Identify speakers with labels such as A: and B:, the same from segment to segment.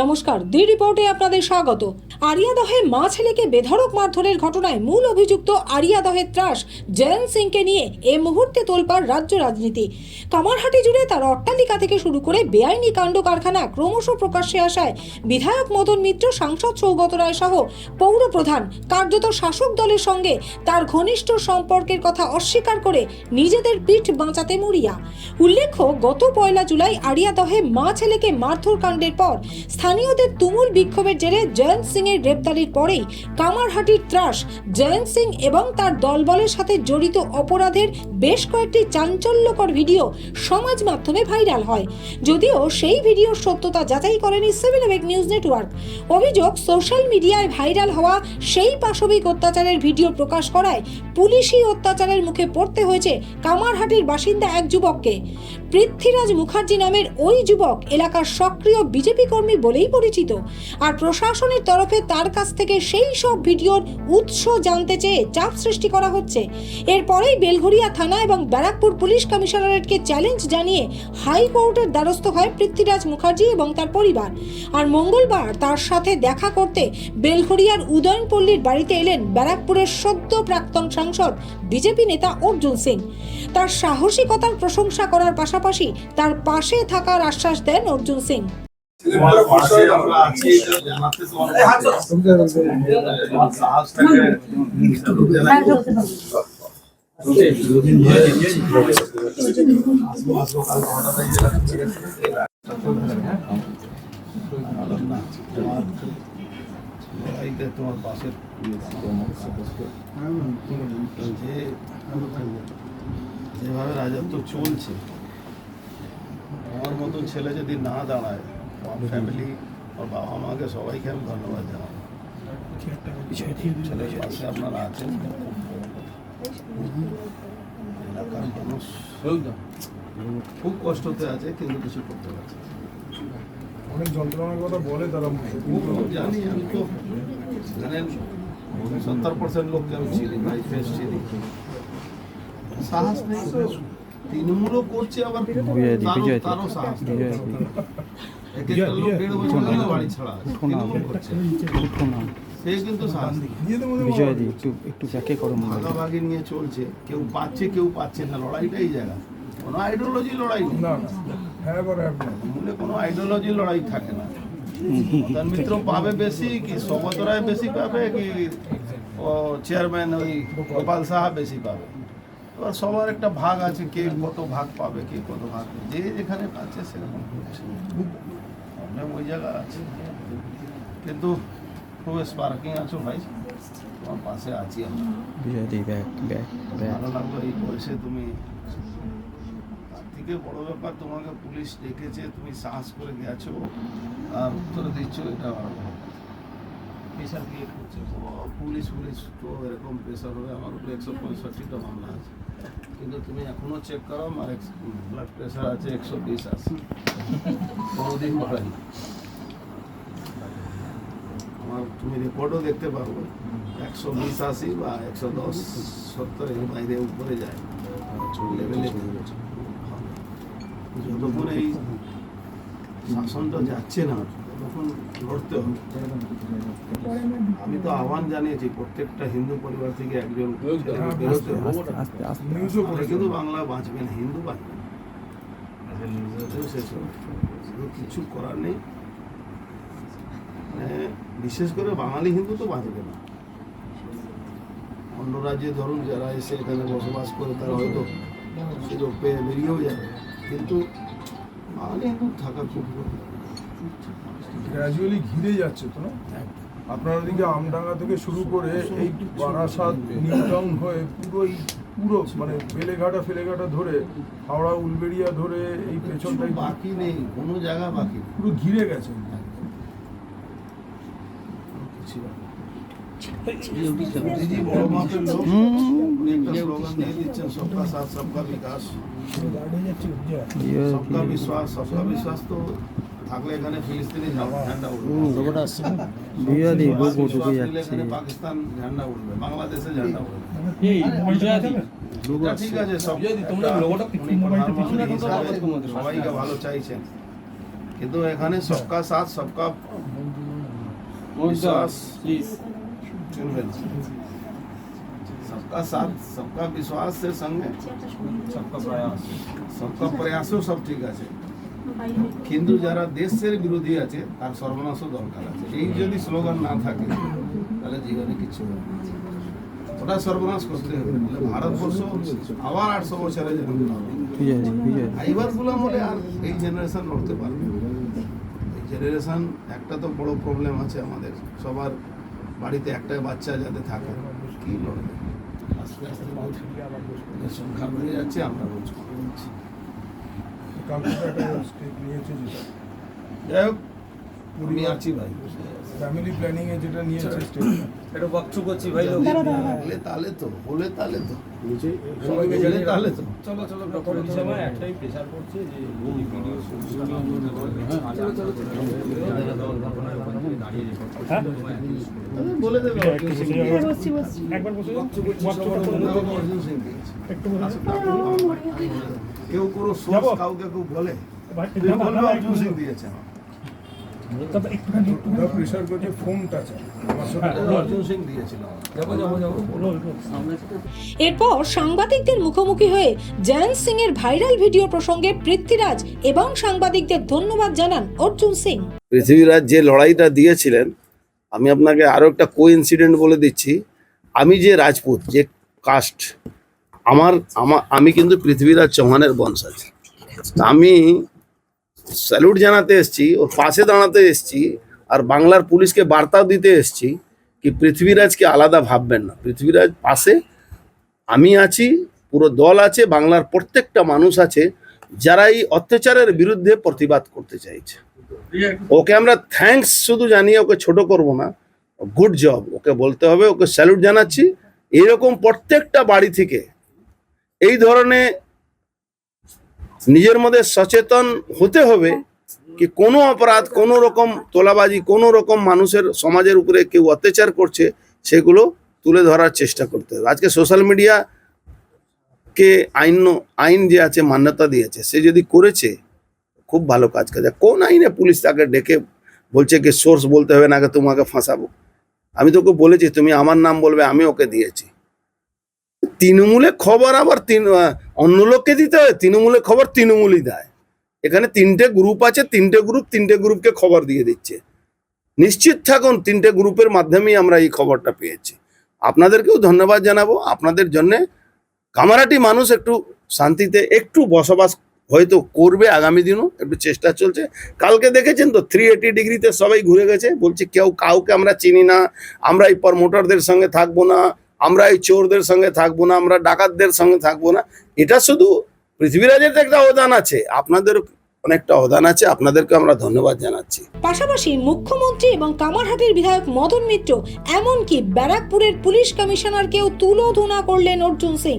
A: নমস্কার দি রিপোর্টে আপনাদের স্বাগত। আরিয়াদহে মা ছেলেকে বেধড়ক মারধরের ঘটনায় মূল অভিযুক্ত আরিয়াদহের ত্রাস জয়ন্ত সিংকে নিয়ে এ মুহূর্তে তোলপাড় রাজ্য রাজনীতি। কামারহাটি জুড়ে তার অট্টালিকা থেকে শুরু করে বেআইনি কাণ্ড কারখানা ক্রমশ প্রকাশ্যে আসায় বিধায়ক মদন মিত্র, সাংসদ সৌগত রায় সহ পৌর প্রধান, কার্যত শাসক দলের সঙ্গে তার ঘনিষ্ঠ সম্পর্কের কথা অস্বীকার করে নিজেদের পিঠ বাঁচাতে মরিয়া। উল্লেখ্য, গত পয়লা জুলাই আরিয়াদহে মা ছেলেকে মারধর কাণ্ডের পর স্থানীয়দের তুমুল বিক্ষোভের জেরে জয়ন্ত সিং এর গ্রেপ্তারির পরেই কামারহাটির ত্রাস, জয়ন্ত সিং এবং তার দলবলের সাথে জড়িত অপরাধের বেশ কয়েকটি চাঞ্চল্যকর ভিডিও সমাজ মাধ্যমে ভাইরাল হয়। যদিও সেই ভিডিওর সত্যতা যাচাই করেনি সিভিল ওয়েক নিউজ নেটওয়ার্ক। অভিযোগ, সোশ্যাল মিডিয়ায় ভাইরাল হওয়া সেই পাশবিক অত্যাচারের ভিডিও প্রকাশ করায় পুলিশি অত্যাচারের মুখে পড়তে হয়েছে কামারহাটির বাসিন্দা এক যুবককে। পৃথ্বীরাজ মুখার্জি নামের ওই যুবক এলাকার সক্রিয় বিজেপি কর্মী বলেই পরিচিত। আর প্রশাসনের তরফে তার কাছ থেকে সেই সব ভিডিওর উৎস জানতে চেয়ে চাপ সৃষ্টি করা হচ্ছে। এরপরেই বেলঘরিয়া থানা এবং ব্যারাকপুর পুলিশ কমিশনারেটকে চ্যালেঞ্জ জানিয়ে হাইকোর্টের দ্বারস্থ হয় পৃথ্বীরাজ মুখার্জি এবং তার পরিবার। আর মঙ্গলবার তার সাথে দেখা করতে বেলঘরিয়ার উদয়নপল্লীর বাড়িতে এলেন ব্যারাকপুরের সদ্য প্রাক্তন সাংসদ বিজেপি নেতা অর্জুন সিং। তার সাহসিকতার প্রশংসা করার পাশাপাশি তার পাশে থাকার আশ্বাস দেন অর্জুন সিং।
B: তোমার আমরা জানাতে তোমার সাহসটাকে তোমার পাশের যে যেভাবে রাজত্ব চলছে আমার মতন ছেলে যদি না দাঁড়ায় আমার ফ্যামিলি ওর বাবা মাকে সবাইকে আমি ধন্যবাদ জানাব। ছেলের পাশে আপনারা আছেন এলাকার মানুষ। খুব কষ্টতে আছে কিন্তু কিছু করতে পারছে
C: অনেক যন্ত্রণার কথা বলে তারা।
B: খুব জানি আমি তো জানেন? সত্তর পার্সেন্ট লোককে আমি চিনি ভাই ফেস চিনি। সাহস নেই তৃণমূলও করছে আবার তারও- সাহস নেই। সে কিন্তু
D: বিজয়দি একটু একটু ব্যাকে করো মনে।
B: ভাগাভাগি নিয়ে চলছে। কেউ পাচ্ছে কেউ পাচ্ছে না। লড়াইটাই জায়গা। কোনো আইডিওলজি লড়াই
C: না হ্যাঁ হ্যাঁ
B: মূলে কোনো আইডিওলজি লড়াই থাকে না। পাবে বেশি কি সৌগত রায় বেশি পাবে কি ও চেয়ারম্যান ওই গোপাল সাহা বেশি পাবে? এবার সবার একটা ভাগ আছে কে কত ভাগ পাবে কে কত ভাগ যে যেখানে পাচ্ছে সেরকম করছে ওই জায়গা আছে। কিন্তু খুব স্পার্কিং আছো ভাই তোমার পাশে আছি আমরা। ভালো লাগল এই বয়সে তুমি থেকে বড় ব্যাপার তোমাকে পুলিশ ডেকেছে তুমি সাহস করে গেছো। আর উত্তর দিচ্ছ এটা প্রেশার করছে। পুলিশ পুলিশ তো এরকম প্রেশার হবে। আমার উপরে একশো পঁয়ষট্টিটা মামলা আছে। কিন্তু তুমি এখনও চেক করো আমার ব্লাড প্রেশার আছে একশো বিশ আছে। কোনোদিন বাড়াই আমার তুমি রেকর্ডও দেখতে পারব একশো বিশ আশি বা একশো দশ সত্তর এর বাইরে উপরে যায়। লেভেলে যতক্ষণ এই শাসনটা যাচ্ছে না তখন লড়তে হবে। আমি তো আহ্বান জানিয়েছি প্রত্যেকটা হিন্দু পরিবার থেকে একজন কিন্তু বাংলা বাঁচবে না হিন্দু বাঁচবে না। কিছু করার নেই। মানে বিশেষ করে বাঙালি হিন্দু তো বাঁচবে না। অন্য রাজ্যে ধরুন যারা এসে এখানে বসবাস করে তারা হয়তো সুযোগ পেয়ে বেরিয়েও যাবে। কিন্তু বাঙালি থাকা খুব
C: গ্র্যাজুয়ালি ঘিরে যাচ্ছে তো না? আপনার ওদিকে আমডাঙ্গা থেকে শুরু করে এই বারাসাত নিউ টাউন হয়ে পুরো এই পুরো মানে বেলেঘাটা ফেলেঘাটা ধরে হাওড়া উলবেড়িয়া ধরে এই পেছনটাই
B: বাকি নেই কোনো জায়গা বাকি
C: পুরো ঘিরে গেছে।
B: কিছু দিদি বড় মাপের লোক একটা স্লোগান দিয়ে দিচ্ছেন সবকা সাথ সবকা বিকাশ সবকা বিশ্বাস সবকা বিশ্বাস তো থাকলে এখানে ফিলিস্তিনি ঝান্ডা উঠবে এখানে পাকিস্তান ঝান্ডা উঠবে বাংলাদেশে ঝান্ডা উঠবে ঠিক আছে সব সবাইকে ভালো চাইছেন কিন্তু এখানে সবকা সাথ সবকা বিশ্বাস सबका साथ सबका विश्वास से संग है। सबका प्रयास। सबका প্রয়াসও সব ঠিক আছে কিন্তু যারা দেশের বিরোধী আছে তার সর্বনাশও দরকার আছে এই যদি স্লোগান না থাকে তাহলে জীবনে কিছু হবে ওটা সর্বনাশ করতে হবে ভারতবর্ষ আবার আটশো বছরে এইবার গুলাম হলে আর এই জেনারেশন লড়তে পারবে এই জেনারেশন একটা তো বড় প্রবলেম আছে আমাদের সবার বাড়িতে একটা বাচ্চা যাতে থাকে। কি লড়বে আস্তে আস্তে সংখ্যা বেড়ে যাচ্ছে আমরা রোজ যাচ্ছি
C: নিয়েছে
B: যাই হোক আমি আছি ভাই।
C: ফ্যামিলি প্ল্যানিং এ যেটা
E: একটা বকচু করছি ভাই লোক
B: হলে তো হলে তাহলে তো।
C: সবাইকে জানিয়ে
B: তাহলে তো
E: চলো চলো ডকুমেন্ট সময় একটাই প্রেসার পড়ছে যে এই ভিডিও
B: তবে বলে দেবে। দিয়েছে। অর্জুন সিং দিয়েছে। কেউ কোনো সোর্স কাউকে কেউ বলে? তুই বলবে অর্জুন সিং দিয়েছে আমার।
C: ফোনটা চাই
E: যাব
A: এরপর সাংবাদিকদের মুখোমুখি হয়ে জয়ন্ত সিং এর ভাইরাল ভিডিও প্রসঙ্গে পৃথ্বীরাজ এবং সাংবাদিকদের ধন্যবাদ জানান অর্জুন সিং।
B: পৃথিবীরাজ যে লড়াইটা দিয়েছিলেন আমি আপনাকে আরও একটা কো ইনসিডেন্ট বলে দিচ্ছি। আমি যে রাজপুত যে কাস্ট আমার আমার আমি কিন্তু পৃথিবীরাজ চৌহানের বংশজ আমি স্যালুট জানাতে এসেছি, ওর পাশে দাঁড়াতে এসেছি, আর বাংলার পুলিশকে বার্তাও দিতে এসেছি কি পৃথিবীরাজকে আলাদা ভাববেন না। পৃথিবীরাজ পাশে, আমি আছি, পুরো দল আছে, বাংলার প্রত্যেকটা মানুষ আছে, যারা এই অত্যাচারের বিরুদ্ধে প্রতিবাদ করতে চাইছে। ওকে আমরা থ্যাঙ্কস শুধু জানিয়ে ওকে ছোট করব না গুড জব ওকে বলতে হবে, ওকে স্যালুট জানাচ্ছি। এরকম প্রত্যেকটা বাড়ি থেকে এই ধরনের নিজের মধ্যে সচেতন হতে হবে কি কোনো অপরাধ কোনো রকম তোলাবাজি কোনো রকম মানুষের সমাজের উপরে কেউ অত্যাচার করছে সেগুলো তুলে ধরার চেষ্টা করতে হবে। আজকে সোশ্যাল মিডিয়া কে আইন আইন যে আছে মান্যতা দিয়েছে সে যদি করেছে খুব ভালো কাজ কাজ কোন আইনে পুলিশ তাকে ডেকে বলছে কি সোর্স বলতে হবে না তোমাকে ফাঁসাবো। আমি তোকে বলেছি তুমি আমার নাম বলবে আমি ওকে দিয়েছি। তৃণমূলে খবর আবার তিন অন্য লোককে দিতে হয়, তৃণমূলে খবর তৃণমূলই দেয়। এখানে তিনটে গ্রুপ আছে, তিনটে গ্রুপ তিনটে গ্রুপকে খবর দিয়ে দিচ্ছে। নিশ্চিত থাকুন, তিনটে গ্রুপের মাধ্যমেই আমরা এই খবরটা পেয়েছি। আপনাদেরকেও ধন্যবাদ জানাব। আপনাদের জন্যে কামারাটি মানুষ একটু শান্তিতে একটু বসবাস হয়তো করবে আগামী দিনও, একটু চেষ্টা চলছে। কালকে দেখেছেন তো থ্রি এইটি ডিগ্রিতে সবাই ঘুরে গেছে। বলছে কেউ কাউকে আমরা চিনি না, আমরা এই প্রমোটারদের সঙ্গে থাকব না। আমরা এই চোরদের সঙ্গে থাকব না আমরা ডাকাতদের সঙ্গে থাকব না। এটা শুধু পৃথিবীরাজের একটা অবদান আছে। আপনাদের অনেকটা অবদান আছে আপনাদেরকে আমরা ধন্যবাদ জানাচ্ছি।
A: পাশাপাশি মুখ্যমন্ত্রী এবং কামারহাটির বিধায়ক মদন মিত্র এমনকি ব্যারাকপুরের পুলিশ কমিশনার কমিশনারকেও তুলোধনা করলেন অর্জুন সিং।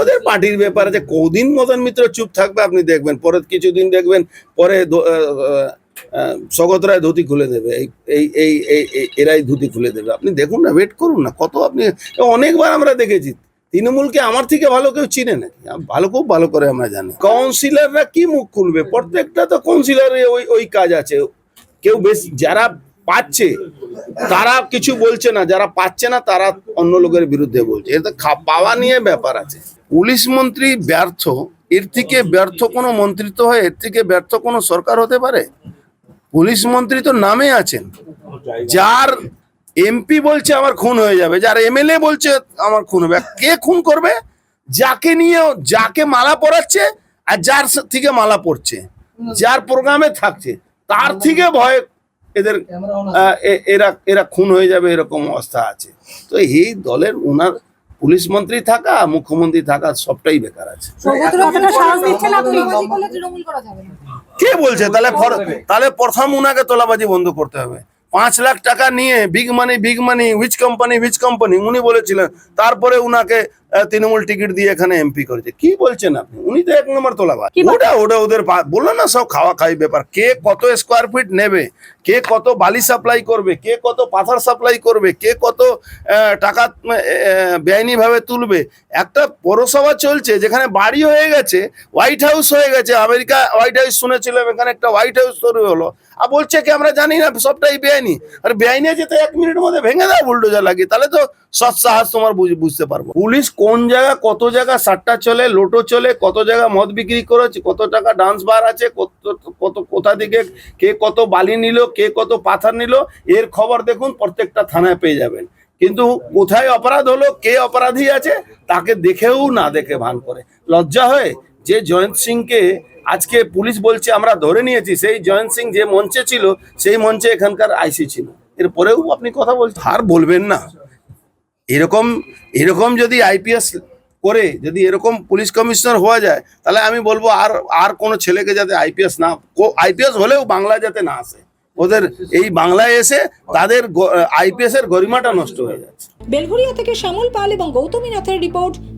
B: ওদের পার্টির ব্যাপারে যে কদিন মদন মিত্র চুপ থাকবে আপনি দেখবেন পরে কিছুদিন দেখবেন পরে দ- আহ, আহ, স্বগত রায় ধুতি খুলে দেবে এই এই এই এরাই ধুতি খুলে দেবে। আপনি দেখুন না ওয়েট করুন না কত আপনি অনেকবার আমরা দেখেছি তৃণমূলকে আমার থেকে ভালো কেউ চিনে নাকি ভালো খুব ভালো করে আমরা জানি। কাউন্সিলররা কি মুখ খুলবে? প্রত্যেকটা তো কাউন্সিলরের ওই ওই কাজ আছে। কেউ বেশ যারা পাচ্ছে তারা কিছু বলছে না যারা পাচ্ছে না তারা অন্য লোকের বিরুদ্ধে বলছে। এটা পাওয়া নিয়ে ব্যাপার আছে। পুলিশ মন্ত্রী ব্যর্থ এর থেকে ব্যর্থ কোনো মন্ত্রিত্ব হয় এর থেকে ব্যর্থ কোনো সরকার হতে পারে? পুলিশ মন্ত্রী তো নামে আছেন। যার এমপি বলছে আমার খুন হয়ে যাবে, যার এমএলএ বলছে আমার খুন হবে কে খুন করবে? যাকে নিয়ে, যাকে মালা পরাচ্ছে আর যার থেকে মালা পড়ছে যার প্রোগ্রামে থাকছে, তার থেকে ভয় এদের এরা এরা খুন হয়ে যাবে এরকম অবস্থা আছে। তো এই দলের ওনার পুলিশ মন্ত্রী থাকা মুখ্যমন্ত্রী থাকা সবটাই বেকার আছে। কে বলছে? তাহলে ফর- তাহলে প্রথম উনাকে তোলাবাজি বন্ধ করতে হবে। পাঁচ লাখ টাকা নিয়ে big money big money which company which company উনি বলেছিলেন তারপরে উনাকে তৃণমূল টিকিট দিয়ে এখানে এমপি করেছে। কি বলছেন আপনি? উনি তো এক নম্বর তোলাবার।
F: কি
B: ওটা ওটা ওদের বলল না সব খাওয়া খাই ব্যাপার। কে কত স্কোয়ার ফিট নেবে? কে কত বালি সাপ্লাই করবে? কে কত পাথর সাপ্লাই করবে? কে কত টাকা বেআইনি ভাবে তুলবে? একটা পৌরসভা চলছে যেখানে বাড়ি হয়ে গেছে হোয়াইট হাউস হয়ে গেছে। আমেরিকা হোয়াইট হাউস শুনেছিলাম এখানে একটা হোয়াইট হাউস তৈরি হলো। আর বলছে কি, আমরা জানি না, সবটাই বেআইনি। আর বেআইনি যেতে এক মিনিটের মধ্যে ভেঙে দেয় বুলডোজার লাগিয়ে। তাহলে তো সৎ সাহস তোমার বুঝ- বুঝতে পারব। পুলিশ কোন জায়গা, কত জায়গা সাট্টা চলে, লোটো চলে, কত জায়গা মদ বিক্রি করেছে, কত টাকা ডান্স বার আছে, কত কত কোথা থেকে কে কত বালি নিল, কে কত পাথর নিল, এর খবর দেখুন, প্রত্যেকটা থানায় পেয়ে যাবেন। কিন্তু কোথায় অপরাধ হলো, কে অপরাধী আছে, তাকে দেখেও না দেখে ভান করে। লজ্জা হয় যে জয়ন্ত সিংকে আজকে পুলিশ বলছে আমরা ধরে নিয়েছি সেই জয়ন্ত সিং যে মঞ্চে ছিল সেই মঞ্চে এখানকার আইসি ছিল। এরপরেও আপনি কথা বলছেন। আর বলবেন না। এরকম এরকম যদি আইপিএস করে যদি এরকম পুলিশ কমিশনার হওয়া যায় তাহলে আমি বলব আর আর কোনো ছেলেকে যাতে আইপিএস না আইপিএস হলেও বাংলা যাতে না আসে। ওদের এই বাংলায় এসে তাদের আইপিএস এর গরিমাটা নষ্ট হয়ে যাচ্ছে।
A: বেলঘরিয়া থেকে শ্যামল পাল এবং গৌতমী নাথের রিপোর্ট